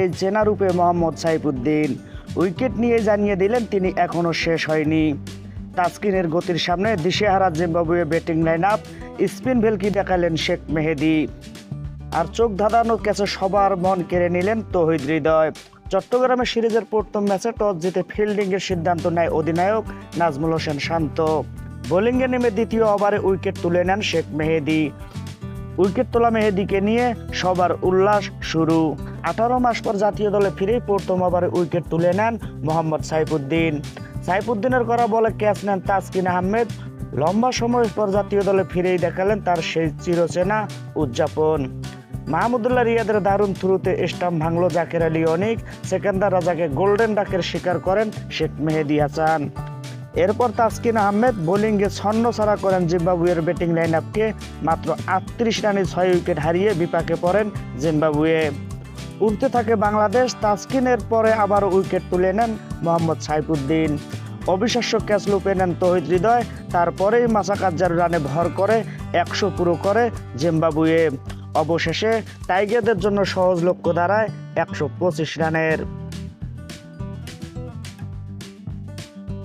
এই চেনা রূপে মোহাম্মদ সাইফুদ্দিন। উইকেট নিয়ে জানিয়ে দিলেন তিনি এখনও শেষ হয়নি। তাসকিনের গতির সামনে দিশেহারা Zimbabwe batting line up spin ভেলকি দেখালেন শেখ মেহেদি। আর চোখ ধাঁধানো ক্যাচে সবার মন কেড়ে নিলেন তহিদ হৃদয়। চট্টগ্রামে সিরিজের প্রথম ম্যাচে টস জিতে ফিল্ডিংয়ের সিদ্ধান্ত নেয় অধিনায়ক নাজমুল হোসেন শান্ত। বোলিংয়ে নেমে দ্বিতীয় ওভারে উইকেট তুলে নেন শেখ মেহেদি। উইকেট তোলা মেহেদিকে নিয়ে সবার উল্লাস শুরু। আঠারো মাস পর জাতীয় দলে ফিরে প্রথম ওভারে উইকেট তুলে নেন মোহাম্মদ সাইফুদ্দিন। সাইফুদ্দিনের করা বলে ক্যাচ নেন তাসকিন আহমেদ। লম্বা সময় পর জাতীয় দলে ফিরেই দেখালেন তার সেই চিরচেনা উদযাপন। মাহমুদুল্লাহ রিয়াদের দারুণ থ্রুতে স্টাম্প ভাঙল জাকের আলী অনিক। সেকেন্দার রাজাকে গোল্ডেন ডাকের শিকার করেন শেখ মেহেদি হাসান। এরপর তাসকিন আহমেদ বোলিংয়ে ছন্ন ছাড়া করেন জিম্বাবুয়ের ব্যাটিং লাইন আপকে। মাত্র আটত্রিশ রানে ছয় উইকেট হারিয়ে বিপাকে পড়েন জিম্বাবুয়ে। উঠতে থাকে বাংলাদেশ, তাসকিনের পরে আবার উইকেট তুলে নেন মোহাম্মদ সাইফুদ্দিন। অবিশ্বাস্য ক্যাচ লুপে নেন তহিদ হৃদয়, তারপরেই মাসাকাজ্জার রানে ভর করে, একশো পুরো করে জিম্বাবুয়ে। অবশেষে টাইগারদের জন্য সহজ লক্ষ্য দাঁড়ায় একশো পঁচিশ রানের।